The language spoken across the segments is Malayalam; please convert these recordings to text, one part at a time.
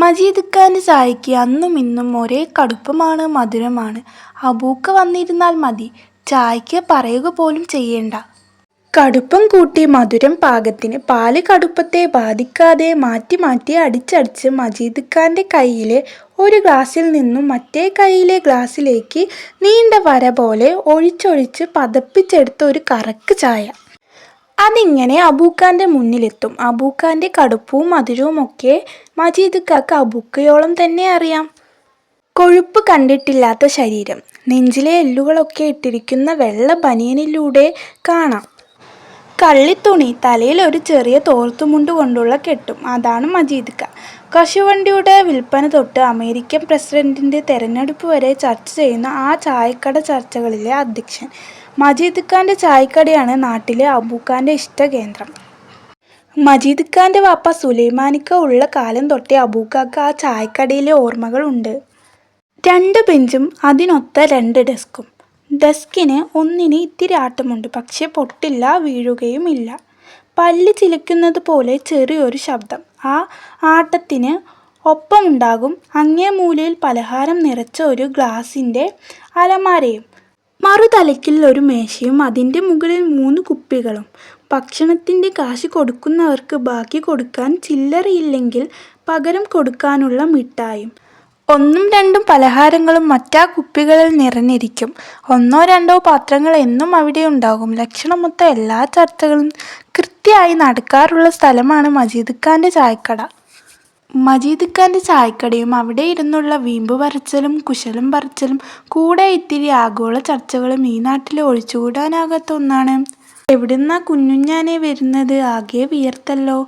മജീദ് ഖാന്റെ ചായയ്ക്ക് അന്നും ഇന്നും ഒരേ കടുപ്പമാണ് മധുരമാണ്. അബൂക്ക വന്നിരുന്നാൽ മതി, ചായയ്ക്ക് പറയുക പോലും ചെയ്യേണ്ട. കടുപ്പം കൂട്ടി മധുരം പാകത്തിന്. പാൽ കടുപ്പത്തെ ബാധിക്കാതെ മാറ്റി മാറ്റി അടിച്ചടിച്ച് മജീദ് ഖാന്റെ കയ്യിലെ ഒരു ഗ്ലാസ്സിൽ നിന്നും മറ്റേ കയ്യിലെ ഗ്ലാസ്സിലേക്ക് നീണ്ട വര പോലെ ഒഴിച്ചൊഴിച്ച് പതപ്പിച്ചെടുത്ത ഒരു കറക്ക് ചായ. അതിങ്ങനെ അബൂക്കാന്റെ മുന്നിലെത്തും. അബൂക്കാന്റെ കടുപ്പവും മജീദ് കാക്ക അബൂക്കയോളം തന്നെ അറിയാം. കൊഴുപ്പ് കണ്ടിട്ടില്ലാത്ത ശരീരം. നെഞ്ചിലെ എല്ലുകളൊക്കെ ഇട്ടിരിക്കുന്ന വെള്ള ബനിയനിലൂടെ കാണാം. കള്ളിത്തുണി. തലയിൽ ഒരു ചെറിയ തോർത്തുമുണ്ട് കൊണ്ടുള്ള കെട്ടും. അതാണ് മജീദ്ക്ക. കശുവണ്ടിയുടെ വിൽപ്പന തൊട്ട് അമേരിക്കൻ പ്രസിഡന്റിന്റെ തെരഞ്ഞെടുപ്പ് വരെ ചർച്ച ചെയ്യുന്ന ആ ചായക്കട ചർച്ചകളിലെ അധ്യക്ഷൻ. മജീദ് ഖാന്റെ ചായക്കടയാണ് നാട്ടിലെ അബൂക്കാന്റെ ഇഷ്ടകേന്ദ്രം. മജീദ് ഖാന്റെ വാപ്പ സുലൈമാനിക്ക ഉള്ള കാലം തൊട്ടേ അബൂക്കാക്ക് ആ ചായക്കടയിലെ ഓർമ്മകളുണ്ട് രണ്ട് ബെഞ്ചും അതിനൊത്ത രണ്ട് ഡെസ്കും. ഡെസ്കിന് ഒന്നിന് ഇത്തിരി ആട്ടമുണ്ട്. പക്ഷേ പൊട്ടില്ല, വീഴുകയും ഇല്ല. പല്ല് ചിലയ്ക്കുന്നത് പോലെ ചെറിയൊരു ശബ്ദം. ആ ആട്ടത്തിന് ഒപ്പമുണ്ടാകും അങ്ങേ മൂലയിൽ പലഹാരം നിറച്ച ഒരു ഗ്ലാസിന്റെ അലമാരയും. മറുതലയ്ക്കൽ ഒരു മേശയും അതിന്റെ മുകളിൽ മൂന്ന് കുപ്പികളും. ഭക്ഷണത്തിന്റെ കാശ് കൊടുക്കുന്നവർക്ക് ബാക്കി കൊടുക്കാൻ ചില്ലറയില്ലെങ്കിൽ പകരം കൊടുക്കാനുള്ള മിഠായും ഒന്നും രണ്ടും പലഹാരങ്ങളും മറ്റാ കുപ്പികളിൽ നിറഞ്ഞിരിക്കും. ഒന്നോ രണ്ടോ പാത്രങ്ങൾ എന്നും അവിടെ ഉണ്ടാകും ലക്ഷണമൊത്ത എല്ലാ ചർച്ചകളും കൃത്യമായി നടക്കാറുള്ള സ്ഥലമാണ് മജീദ് ഖാന്റെ ചായക്കട. മജീദ് ഖാന്റെ ചായക്കടയും അവിടെ ഇരുന്നുള്ള വീമ്പ് പറച്ചിലും കുശലം പറച്ചിലും കൂടെ ഇത്തിരി ആഗോള ചർച്ചകളും ഈ നാട്ടിൽ ഒഴിച്ചുകൂടാനാകാത്ത ഒന്നാണ്. എവിടുന്നാ കുഞ്ഞുഞ്ഞാനെ വരുന്നത്? ആകെ വിയർത്തല്ലോ.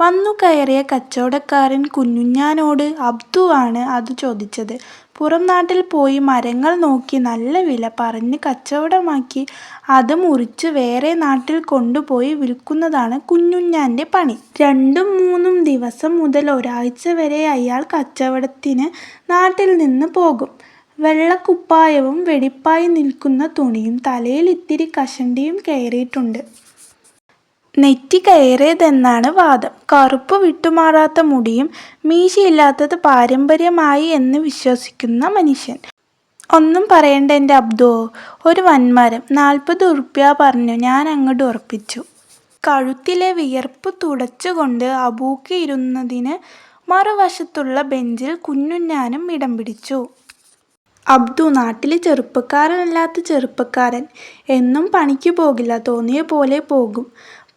വന്നു കയറിയ കച്ചവടക്കാരൻ കുഞ്ഞുഞ്ഞാനോട് അബ്ദു ആണ് അത് ചോദിച്ചത്. പുറം നാട്ടിൽ പോയി മരങ്ങൾ നോക്കി നല്ല വില പറഞ്ഞ് കച്ചവടമാക്കി അത് മുറിച്ച് വേറെ നാട്ടിൽ കൊണ്ടുപോയി വിൽക്കുന്നതാണ് കുഞ്ഞുഞ്ഞാന്റെ പണി. രണ്ടും മൂന്നും ദിവസം മുതൽ ഒരാഴ്ച വരെ അയാൾ കച്ചവടത്തിന് നാട്ടിൽ നിന്ന് പോകും. വെള്ളക്കുപ്പായവും വെടിപ്പായി നിൽക്കുന്ന തുണിയും തലയിൽ ഇത്തിരി കഷണ്ടിയും കയറിയിട്ടുണ്ട്. നെറ്റി കയറിയതെന്നാണ് വാദം. കറുപ്പ് വിട്ടുമാറാത്ത മുടിയും മീശയില്ലാത്തത് പാരമ്പര്യമായി എന്ന് വിശ്വസിക്കുന്ന മനുഷ്യൻ. ഒന്നും പറയണ്ട എന്റെ അബ്ദോ. ഒരു വന്മരം നാൽപ്പത് ഉറുപ്യ പറഞ്ഞു. ഞാൻ അങ്ങോട്ട് ഉറപ്പിച്ചു. കഴുത്തിലെ വിയർപ്പ് തുടച്ചുകൊണ്ട് അബൂക്ക ഇരുന്നതിന് മറുവശത്തുള്ള ബെഞ്ചിൽ കുഞ്ഞുഞ്ഞാനും ഇടം പിടിച്ചു. അബ്ദു നാട്ടിലെ ചെറുപ്പക്കാരനല്ലാത്ത ചെറുപ്പക്കാരൻ. എന്നും പണിക്ക് പോകില്ല. തോന്നിയ പോലെ പോകും.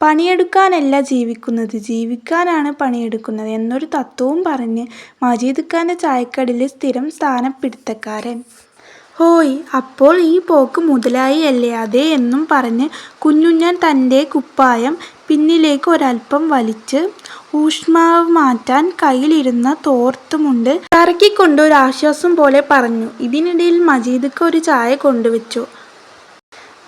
പണിയെടുക്കാനല്ല ജീവിക്കുന്നത്, ജീവിക്കാനാണ് പണിയെടുക്കുന്നത് എന്നൊരു തത്വവും പറഞ്ഞ് മജീദ് ഖാന്റെ ചായക്കടലിൽ സ്ഥിരം സ്ഥാനപ്പിടുത്തക്കാരൻ. ഹോയ് അപ്പോൾ ഈ പോക്ക് മുതലായി അല്ലേ? അതേ എന്നും പറഞ്ഞ് കുഞ്ഞുഞ്ഞാൻ തന്റെ കുപ്പായം പിന്നിലേക്ക് ഒരൽപ്പം വലിച്ച് ഊഷ്മാവ് മാറ്റാൻ കയ്യിലിരുന്ന തോർത്തുമുണ്ട് കറക്കിക്കൊണ്ട് ഒരാശ്വാസം പോലെ പറഞ്ഞു. ഇതിനിടയിൽ മജീദ്ക്ക് ഒരു ചായ കൊണ്ടുവച്ചു.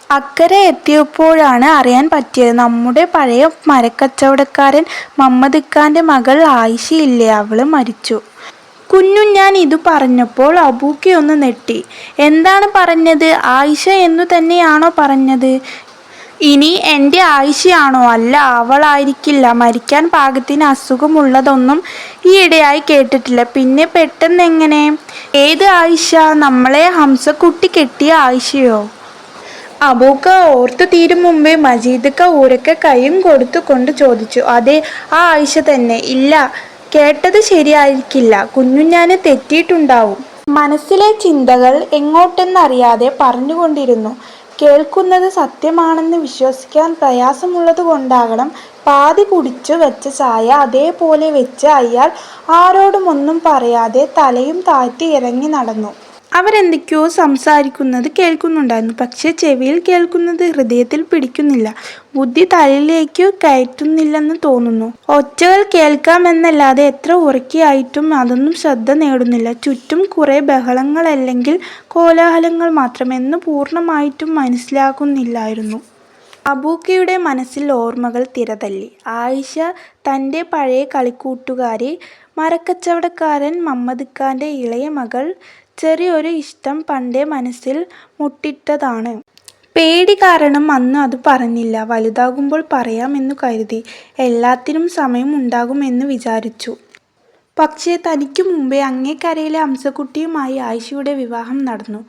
അക്കരെ എത്തിയപ്പോഴാണ് അറിയാൻ പറ്റിയത്. നമ്മുടെ പഴയ മരക്കച്ചവടക്കാരൻ മമ്മദിക്കാന്റെ മകൾ ആയിഷയില്ലേ, അവൾ മരിച്ചു. കുഞ്ഞു ഞാൻ ഇത് പറഞ്ഞപ്പോൾ അബൂക്കയൊന്ന് നെട്ടി എന്താണ് പറഞ്ഞത്? ആയിഷ എന്നു തന്നെയാണോ പറഞ്ഞത്? ഇനി എന്റെ ആയിഷയാണോ? അല്ല, അവളായിരിക്കില്ല. മരിക്കാൻ പാകത്തിന് അസുഖമുള്ളതൊന്നും ഈയിടെയായി കേട്ടിട്ടില്ല. പിന്നെ പെട്ടെന്നെങ്ങനെ? ഏത് ആയിഷ? നമ്മളെ ഹംസക്കുട്ടി കെട്ടിയ ആയിഷയോ? അബൂക്ക ഓർത്തു തീരും മുമ്പേ മജീദ്ക്ക ഊരക്ക കൈയും കൊടുത്തു കൊണ്ട് ചോദിച്ചു. അതെ, ആ ആയിഷ തന്നെ. ഇല്ല, കേട്ടത് ശരിയായിരിക്കില്ല. കുഞ്ഞുഞ്ഞാന് തെറ്റിയിട്ടുണ്ടാവും. മനസ്സിലെ ചിന്തകൾ എങ്ങോട്ടെന്നറിയാതെ പറഞ്ഞുകൊണ്ടിരുന്നു. കേൾക്കുന്നത് സത്യമാണെന്ന് വിശ്വസിക്കാൻ പ്രയാസമുള്ളത് കൊണ്ടാകണം പാതി കുടിച്ചു വെച്ച ചായ അതേപോലെ വെച്ച് അയാൾ ആരോടുമൊന്നും പറയാതെ തലയും താഴ്ത്തി ഇറങ്ങി നടന്നു. അവരെന്തൊക്കെയോ സംസാരിക്കുന്നത് കേൾക്കുന്നുണ്ടായിരുന്നു. പക്ഷേ ചെവിയിൽ കേൾക്കുന്നത് ഹൃദയത്തിൽ പിടിക്കുന്നില്ല. ബുദ്ധി തലയിലേക്ക് കയറ്റുന്നില്ലെന്ന് തോന്നുന്നു. ഒച്ചകൾ കേൾക്കാമെന്നല്ലാതെ എത്ര ഉറക്കിയായിട്ടും അതൊന്നും ശ്രദ്ധ നേടുന്നില്ല. ചുറ്റും കുറെ ബഹളങ്ങൾ അല്ലെങ്കിൽ കോലാഹലങ്ങൾ മാത്രം എന്ന് പൂർണമായിട്ടും മനസ്സിലാകുന്നില്ലായിരുന്നു. അബൂക്കയുടെ മനസ്സിൽ ഓർമ്മകൾ തിരതല്ലി. ആയിഷ, തന്റെ പഴയ കളിക്കൂട്ടുകാരി, മരക്കച്ചവടക്കാരൻ മമ്മദ്ക്കാന്റെ ഇളയ മകൾ. ചെറിയൊരു ഇഷ്ടം പണ്ടേ മനസ്സിൽ മുട്ടിട്ടതാണ്. പേടി കാരണം അന്ന് അത് പറഞ്ഞില്ല. വലുതാകുമ്പോൾ പറയാമെന്നു കരുതി. എല്ലാത്തിനും സമയം ഉണ്ടാകുമെന്ന് വിചാരിച്ചു. പക്ഷേ തനിക്കു മുമ്പേ അങ്ങേക്കരയിലെ ഹംസക്കുട്ടിയുമായി ആയിഷയുടെ വിവാഹം നടന്നു.